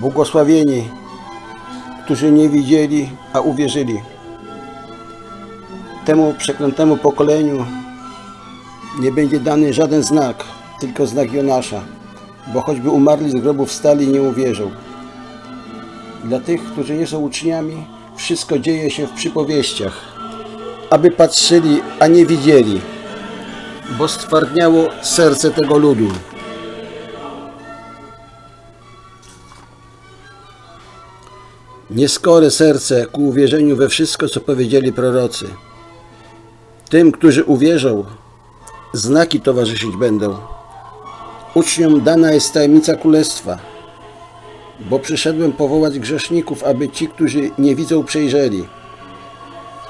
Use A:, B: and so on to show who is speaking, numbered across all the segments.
A: Błogosławieni, którzy nie widzieli, a uwierzyli. Temu przeklętemu pokoleniu nie będzie dany żaden znak, tylko znak Jonasza, bo choćby umarli z grobu wstali, nie uwierzą. Dla tych, którzy nie są uczniami, wszystko dzieje się w przypowieściach, aby patrzyli, a nie widzieli, bo stwardniało serce tego ludu. Nieskore serce ku uwierzeniu we wszystko, co powiedzieli prorocy. Tym, którzy uwierzą, znaki towarzyszyć będą. Uczniom dana jest tajemnica królestwa, bo przyszedłem powołać grzeszników, aby ci, którzy nie widzą, przejrzeli.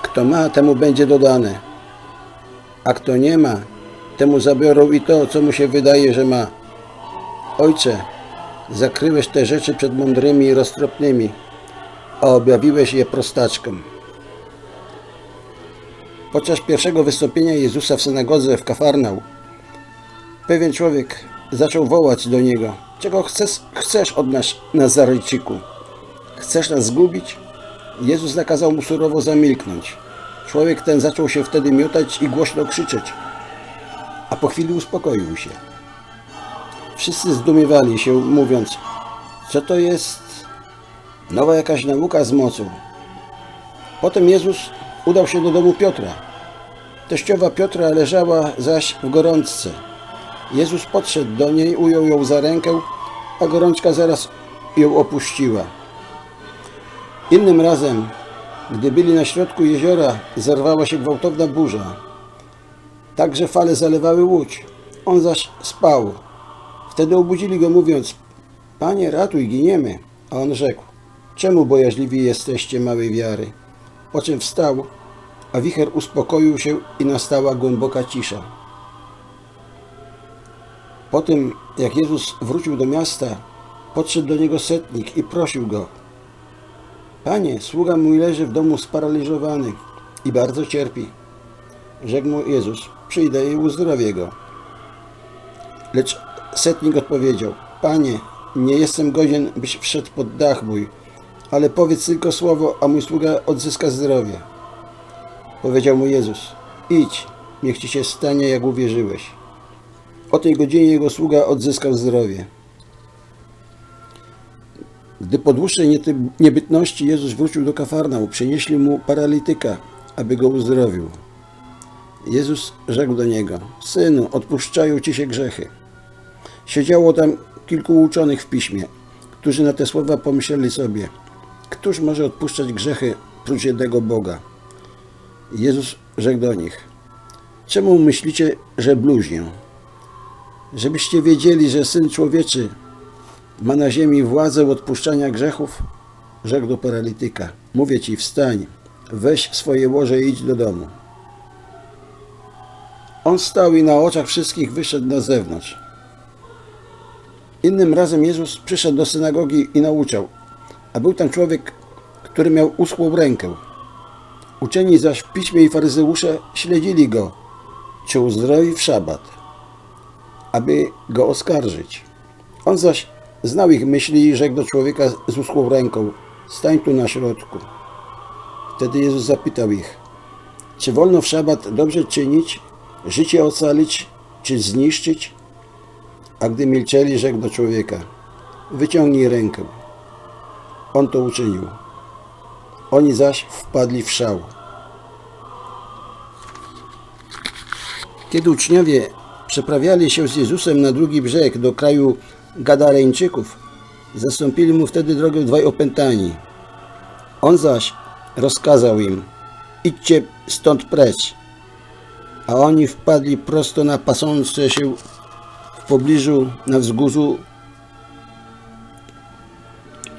A: Kto ma, temu będzie dodane, a kto nie ma, temu zabiorą i to, co mu się wydaje, że ma. Ojcze, zakryłeś te rzeczy przed mądrymi i roztropnymi, a objawiłeś je prostaczkom. Podczas pierwszego wystąpienia Jezusa w synagodze w Kafarnał, pewien człowiek zaczął wołać do niego: Czego chcesz, chcesz od nas, Nazarejczyku? Chcesz nas zgubić? Jezus nakazał mu surowo zamilknąć. Człowiek ten zaczął się wtedy miotać i głośno krzyczeć, a po chwili uspokoił się. Wszyscy zdumiewali się, mówiąc: Co to jest nowa jakaś nauka z mocą? Potem Jezus udał się do domu Piotra. Teściowa Piotra leżała zaś w gorączce. Jezus podszedł do niej, ujął ją za rękę, a gorączka zaraz ją opuściła. Innym razem, gdy byli na środku jeziora, zerwała się gwałtowna burza. Także fale zalewały łódź. On zaś spał. Wtedy obudzili go, mówiąc: Panie, ratuj, giniemy. A on rzekł: Czemu bojaźliwi jesteście małej wiary? Po czym wstał, a wicher uspokoił się i nastała głęboka cisza. Po tym, jak Jezus wrócił do miasta, podszedł do niego setnik i prosił go: Panie, sługa mój leży w domu sparaliżowany i bardzo cierpi. Rzekł mu Jezus: Przyjdę i uzdrowię go. Lecz setnik odpowiedział: Panie, nie jestem godzien, byś wszedł pod dach mój, ale powiedz tylko słowo, a mój sługa odzyska zdrowie. Powiedział mu Jezus: Idź, niech ci się stanie, jak uwierzyłeś. O tej godzinie jego sługa odzyskał zdrowie. Gdy po dłuższej niebytności Jezus wrócił do Kafarnał, przynieśli mu paralityka, aby go uzdrowił. Jezus rzekł do niego: Synu, odpuszczają ci się grzechy. Siedziało tam kilku uczonych w piśmie, którzy na te słowa pomyśleli sobie: Któż może odpuszczać grzechy prócz jednego Boga? Jezus rzekł do nich: Czemu myślicie, że bluźnię? Żebyście wiedzieli, że Syn Człowieczy ma na ziemi władzę odpuszczania grzechów, rzekł do paralityka. Mówię ci, wstań, weź swoje łoże i idź do domu. On stał i na oczach wszystkich wyszedł na zewnątrz. Innym razem Jezus przyszedł do synagogi i nauczał, a był tam człowiek, który miał uschłą rękę. Uczeni zaś w piśmie i faryzeusze śledzili go, czy uzdrowi w szabat, aby go oskarżyć. On zaś znał ich myśli i rzekł do człowieka z uschłą ręką, stań tu na środku. Wtedy Jezus zapytał ich, czy wolno w szabat dobrze czynić, życie ocalić, czy zniszczyć? A gdy milczeli, rzekł do człowieka, wyciągnij rękę. On to uczynił. Oni zaś wpadli w szał. Kiedy uczniowie przeprawiali się z Jezusem na drugi brzeg do kraju Gadareńczyków, zastąpili mu wtedy drogę dwaj opętani. On zaś rozkazał im, idźcie stąd precz. A oni wpadli prosto na pasące się w pobliżu, na wzgórzu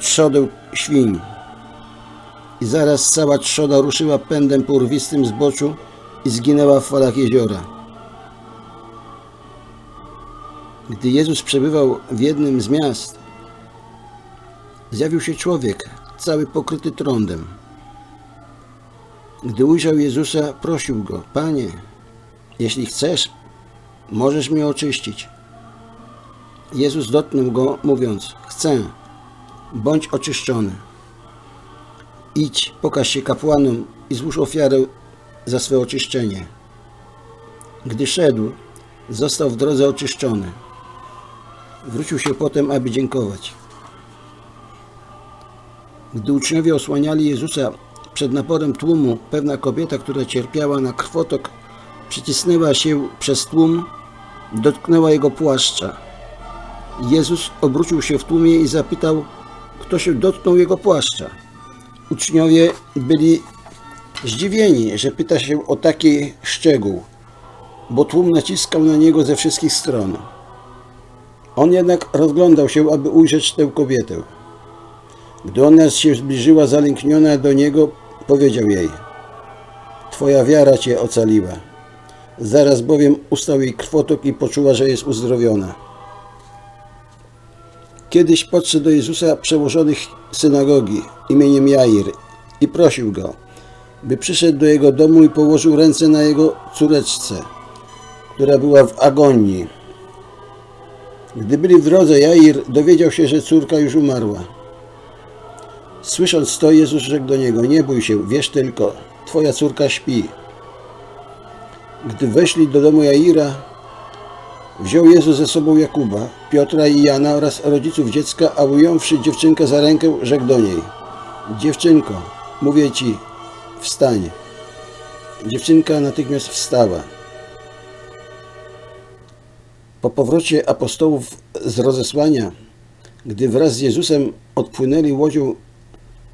A: trzodę świń. I zaraz cała trzoda ruszyła pędem po urwistym zboczu i zginęła w falach jeziora. Gdy Jezus przebywał w jednym z miast, zjawił się człowiek, cały pokryty trądem. Gdy ujrzał Jezusa, prosił go, Panie, jeśli chcesz, możesz mnie oczyścić. Jezus dotknął go, mówiąc, chcę, bądź oczyszczony. Idź, pokaż się kapłanom i złóż ofiarę za swe oczyszczenie. Gdy szedł, został w drodze oczyszczony. Wrócił się potem, aby dziękować. Gdy uczniowie osłaniali Jezusa przed naporem tłumu, pewna kobieta, która cierpiała na krwotok, przycisnęła się przez tłum, dotknęła jego płaszcza. Jezus obrócił się w tłumie i zapytał, kto się dotknął jego płaszcza. Uczniowie byli zdziwieni, że pyta się o taki szczegół, bo tłum naciskał na niego ze wszystkich stron. On jednak rozglądał się, aby ujrzeć tę kobietę. Gdy ona się zbliżyła zalękniona do niego, powiedział jej: Twoja wiara cię ocaliła. Zaraz bowiem ustał jej krwotok i poczuła, że jest uzdrowiona. Kiedyś podszedł do Jezusa przełożonych synagogi imieniem Jair i prosił go, by przyszedł do jego domu i położył ręce na jego córeczce, która była w agonii. Gdy byli w drodze, Jair dowiedział się, że córka już umarła. Słysząc to, Jezus rzekł do niego, nie bój się, wiesz tylko, twoja córka śpi. Gdy weszli do domu Jaira, wziął Jezus ze sobą Jakuba, Piotra i Jana oraz rodziców dziecka, a ująwszy dziewczynkę za rękę, rzekł do niej, dziewczynko, mówię ci, wstań. Dziewczynka natychmiast wstała. Po powrocie apostołów z rozesłania, gdy wraz z Jezusem odpłynęli łodzią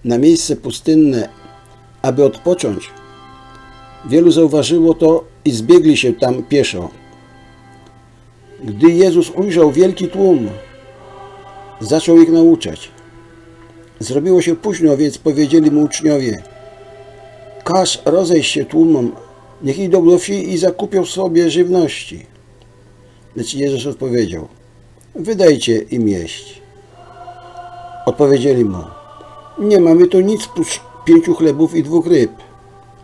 A: na miejsce pustynne, aby odpocząć, wielu zauważyło to i zbiegli się tam pieszo. Gdy Jezus ujrzał wielki tłum, zaczął ich nauczać. Zrobiło się późno, więc powiedzieli mu uczniowie: Każ rozejść się tłumom, niech idą do wsi i zakupią sobie żywności. Lecz Jezus odpowiedział: Wydajcie im jeść. Odpowiedzieli mu: Nie mamy tu nic prócz pięciu chlebów i dwóch ryb.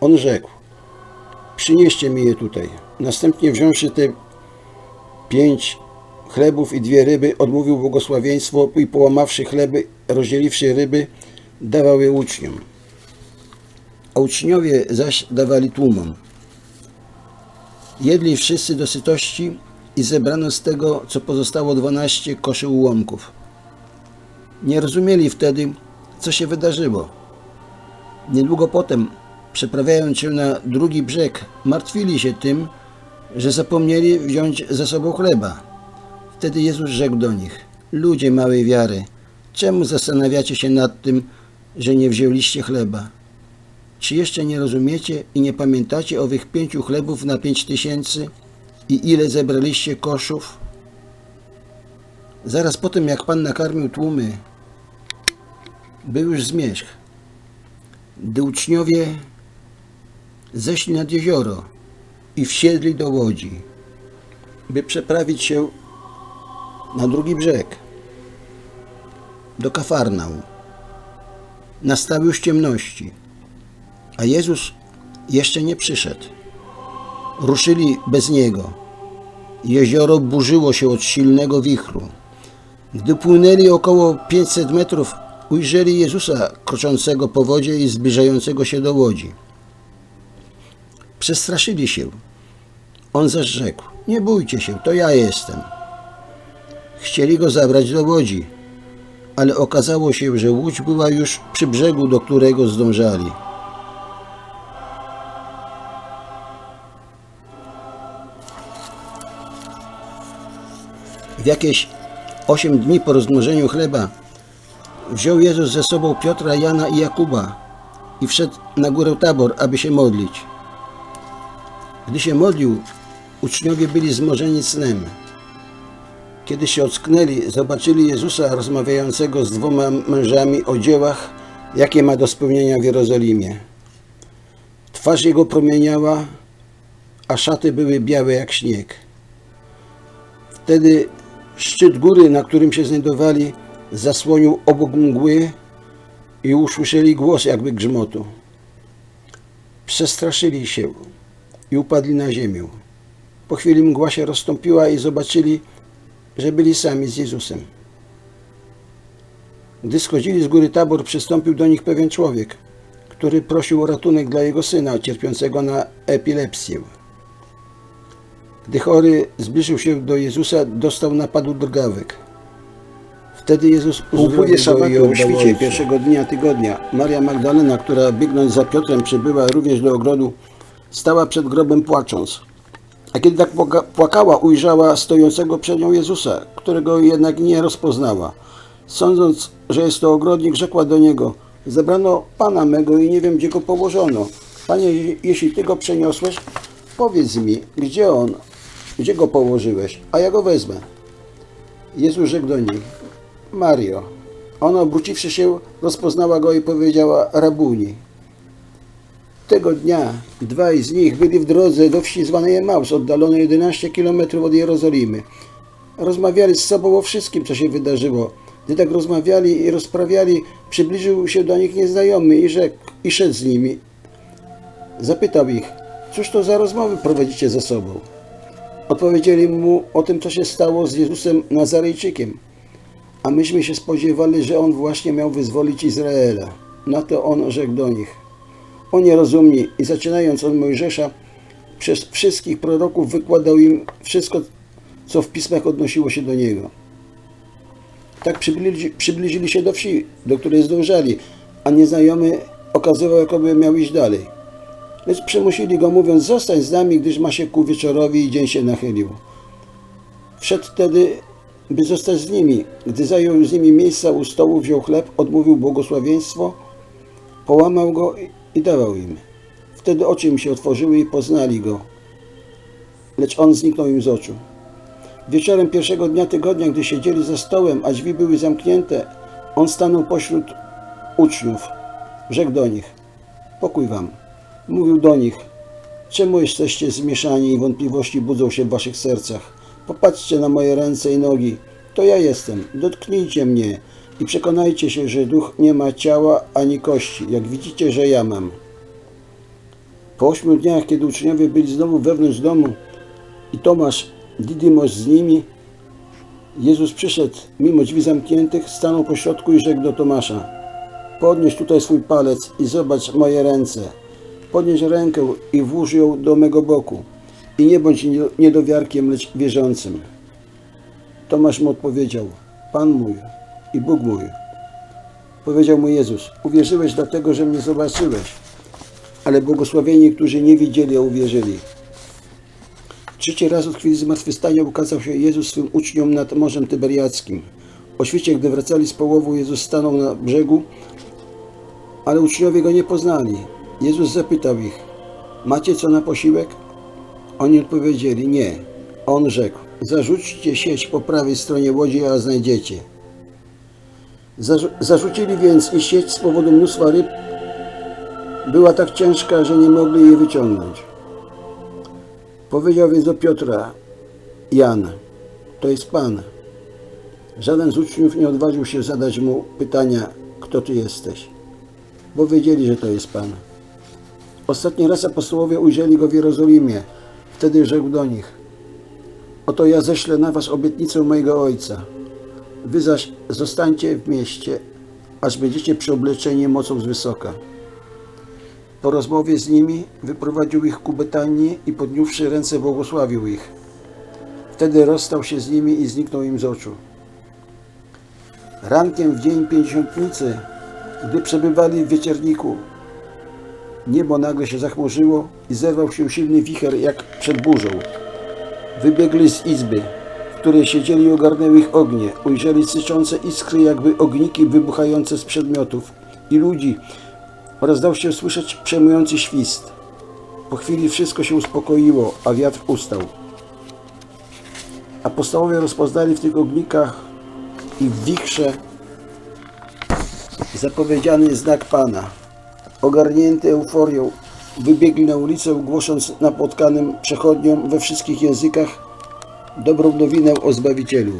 A: On rzekł: Przynieście mi je tutaj. Następnie wziąwszy te pięć chlebów i dwie ryby, odmówił błogosławieństwo i połamawszy chleby, rozdzieliwszy ryby, dawał je uczniom. A uczniowie zaś dawali tłumom. Jedli wszyscy do sytości i zebrano z tego, co pozostało, dwanaście koszy ułomków. Nie rozumieli wtedy, co się wydarzyło. Niedługo potem, przeprawiając się na drugi brzeg, martwili się tym, że zapomnieli wziąć ze sobą chleba. Wtedy Jezus rzekł do nich: Ludzie małej wiary, czemu zastanawiacie się nad tym, że nie wzięliście chleba? Czy jeszcze nie rozumiecie i nie pamiętacie owych pięciu chlebów na pięć tysięcy i ile zebraliście koszów? Zaraz po tym, jak Pan nakarmił tłumy, był już zmierzch. Gdy uczniowie zeszli nad jezioro i wsiedli do łodzi, by przeprawić się na drugi brzeg, do Kafarnał. Nastały już ciemności, a Jezus jeszcze nie przyszedł. Ruszyli bez Niego. Jezioro burzyło się od silnego wichru. Gdy płynęli około 500 metrów, ujrzeli Jezusa kroczącego po wodzie i zbliżającego się do łodzi. Przestraszyli się. On zaś rzekł, nie bójcie się, to ja jestem. Chcieli go zabrać do łodzi, ale okazało się, że łódź była już przy brzegu, do którego zdążali. W jakieś osiem dni po rozmnożeniu chleba wziął Jezus ze sobą Piotra, Jana i Jakuba i wszedł na górę Tabor, aby się modlić. Gdy się modlił, uczniowie byli zmorzeni snem. Kiedy się ocknęli, zobaczyli Jezusa rozmawiającego z dwoma mężami o dziełach, jakie ma do spełnienia w Jerozolimie. Twarz jego promieniała, a szaty były białe jak śnieg. Wtedy szczyt góry, na którym się znajdowali, zasłonił obok mgły i usłyszeli głos jakby grzmotu. Przestraszyli się i upadli na ziemię. Po chwili mgła się rozstąpiła i zobaczyli, że byli sami z Jezusem. Gdy schodzili z góry Tabor, przystąpił do nich pewien człowiek, który prosił o ratunek dla jego syna, cierpiącego na epilepsję. Gdy chory zbliżył się do Jezusa, dostał napadu drgawek. Wtedy Jezus go i o świcie pierwszego dnia tygodnia. Maria Magdalena, która biegnąc za Piotrem przybyła również do ogrodu, stała przed grobem płacząc. A kiedy tak płaka- płakała, ujrzała stojącego przed nią Jezusa, którego jednak nie rozpoznała. Sądząc, że jest to ogrodnik, rzekła do niego: Zebrano pana mego i nie wiem, gdzie go położono. Panie, jeśli ty go przeniosłeś, powiedz mi, gdzie on, gdzie go położyłeś, a ja go wezmę. Jezus rzekł do niej: Mario. Ona, obróciwszy się, rozpoznała go i powiedziała: Rabuni. Tego dnia dwaj z nich byli w drodze do wsi zwanej Emaus, oddalonej 11 km od Jerozolimy. Rozmawiali z sobą o wszystkim, co się wydarzyło. Gdy tak rozmawiali i rozprawiali, przybliżył się do nich nieznajomy i rzekł, i szedł z nimi. Zapytał ich, cóż to za rozmowy prowadzicie ze sobą? Odpowiedzieli mu o tym, co się stało z Jezusem Nazarejczykiem. A myśmy się spodziewali, że on właśnie miał wyzwolić Izraela. Na to on rzekł do nich. O nierozumni i zaczynając od Mojżesza, przez wszystkich proroków wykładał im wszystko, co w pismach odnosiło się do niego. Tak przybliży, przybliżyli się do wsi, do której zdążali, a nieznajomy okazywał, jakoby miał iść dalej. Lecz przymusili go, mówiąc, zostań z nami, gdyż ma się ku wieczorowi i dzień się nachylił. Wszedł wtedy, by zostać z nimi. Gdy zajął z nimi miejsca u stołu, wziął chleb, odmówił błogosławieństwo, połamał go i- dawał im. Wtedy oczy im się otworzyły i poznali go, lecz on zniknął im z oczu. Wieczorem pierwszego dnia tygodnia, gdy siedzieli za stołem, a drzwi były zamknięte, on stanął pośród uczniów. Rzekł do nich: Pokój wam. Mówił do nich: Czemu jesteście zmieszani i wątpliwości budzą się w waszych sercach? Popatrzcie na moje ręce i nogi. To ja jestem. Dotknijcie mnie i przekonajcie się, że duch nie ma ciała ani kości, jak widzicie, że ja mam. Po ośmiu dniach, kiedy uczniowie byli znowu wewnątrz domu i Tomasz, Didymos z nimi, Jezus przyszedł mimo drzwi zamkniętych, stanął po środku i rzekł do Tomasza: Podnieś tutaj swój palec i zobacz moje ręce. Podnieś rękę i włóż ją do mego boku. I nie bądź niedo- niedowiarkiem, lecz wierzącym. Tomasz mu odpowiedział: Pan mój i Bóg mój. Powiedział mu Jezus: Uwierzyłeś dlatego, że mnie zobaczyłeś, ale błogosławieni, którzy nie widzieli, a uwierzyli. Trzeci raz od chwili zmartwychwstania ukazał się Jezus swym uczniom nad Morzem Tyberiackim. O świcie, gdy wracali z połowu, Jezus stanął na brzegu, ale uczniowie go nie poznali. Jezus zapytał ich, macie co na posiłek? Oni odpowiedzieli, nie. On rzekł, zarzućcie sieć po prawej stronie łodzi, a znajdziecie. Zarzu- zarzucili więc i sieć z powodu mnóstwa ryb była tak ciężka, że nie mogli jej wyciągnąć. Powiedział więc do Piotra, Jan, to jest Pan. Żaden z uczniów nie odważył się zadać mu pytania, kto ty jesteś, bo wiedzieli, że to jest Pan. Ostatni raz apostołowie ujrzeli go w Jerozolimie. Wtedy rzekł do nich, oto ja ześlę na was obietnicę mojego Ojca. Wy zaś zostańcie w mieście, aż będziecie przyobleczeni mocą z wysoka. Po rozmowie z nimi wyprowadził ich ku Betanii i podniósłszy ręce błogosławił ich. Wtedy rozstał się z nimi i zniknął im z oczu. Rankiem w dzień pięćdziesiątnicy, gdy przebywali w wieczerniku, niebo nagle się zachmurzyło i zerwał się silny wicher jak przed burzą. Wybiegli z izby, w której siedzieli ogarnęły ich ognie. Ujrzeli syczące iskry, jakby ogniki wybuchające z przedmiotów i ludzi oraz dał się słyszeć przejmujący świst. Po chwili wszystko się uspokoiło, a wiatr ustał. Apostołowie rozpoznali w tych ognikach i w wichrze zapowiedziany znak Pana. Ogarnięty euforią, wybiegli na ulicę, głosząc napotkanym przechodniom we wszystkich językach dobrą nowinę o Zbawicielu.